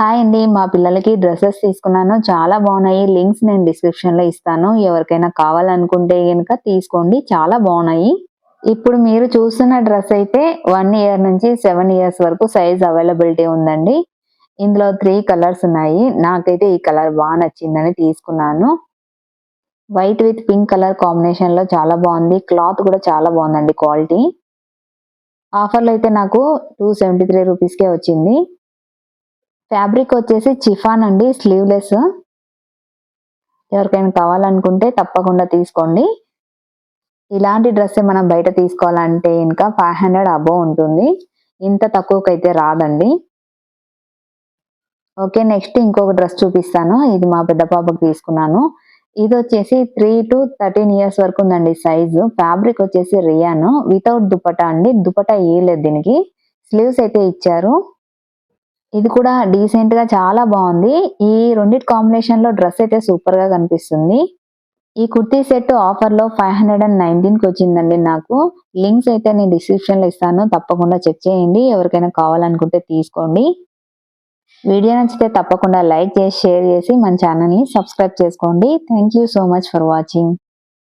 Hi అండి మా పిల్లలకి డ్రెస్సెస్ తీసుకున్నాను. చాలా బాగున్నాయి. లింక్స్ నేను డిస్క్రిప్షన్లో ఇస్తాను. ఎవరికైనా కావాలనుకుంటే కనుక తీసుకోండి. చాలా బాగున్నాయి. ఇప్పుడు మీరు చూస్తున్న డ్రెస్ అయితే వన్ ఇయర్ నుంచి సెవెన్ ఇయర్స్ వరకు సైజ్ అవైలబిలిటీ ఉందండి. ఇందులో త్రీ కలర్స్ ఉన్నాయి. నాకైతే ఈ కలర్ బాగా నచ్చిందని తీసుకున్నాను. వైట్ విత్ పింక్ కలర్ కాంబినేషన్లో చాలా బాగుంది. క్లాత్ కూడా చాలా బాగుందండి క్వాలిటీ. ఆఫర్లో అయితే నాకు టూ సెవెంటీ త్రీ రూపీస్కే వచ్చింది. ఫ్యాబ్రిక్ వచ్చేసి చిఫాన్ అండి స్లీవ్లెస్. ఎవరికైనా కావాలనుకుంటే తప్పకుండా తీసుకోండి. ఇలాంటి డ్రెస్ మనం బయట తీసుకోవాలంటే ఇంకా ఫైవ్ హండ్రెడ్ అబోవ్ ఉంటుంది. ఇంత తక్కువకైతే రాదండి. ఓకే నెక్స్ట్ ఇంకొక డ్రెస్ చూపిస్తాను. ఇది మా పెద్ద పాపకు తీసుకున్నాను. ఇది వచ్చేసి త్రీ టు థర్టీన్ ఇయర్స్ వరకు ఉందండి సైజు. ఫ్యాబ్రిక్ వచ్చేసి రియాన్. వితౌట్ దుపట అండి. దుపట వేయలేదు దీనికి. స్లీవ్స్ అయితే ఇచ్చారు. ఇది కూడా డీసెంట్గా చాలా బాగుంది. ఈ రెండింటి కాంబినేషన్లో డ్రెస్ అయితే సూపర్గా కనిపిస్తుంది. ఈ కుర్తీ సెట్ ఆఫర్లో ఫైవ్ హండ్రెడ్ అండ్ నైన్టీన్కి వచ్చిందండి నాకు. లింక్స్ అయితే నేను డిస్క్రిప్షన్లో ఇస్తాను. తప్పకుండా చెక్ చేయండి. ఎవరికైనా కావాలనుకుంటే తీసుకోండి. వీడియో నచ్చితే తప్పకుండా లైక్ చేసి షేర్ చేసి మన ఛానల్ని సబ్స్క్రైబ్ చేసుకోండి. Thank you so much for watching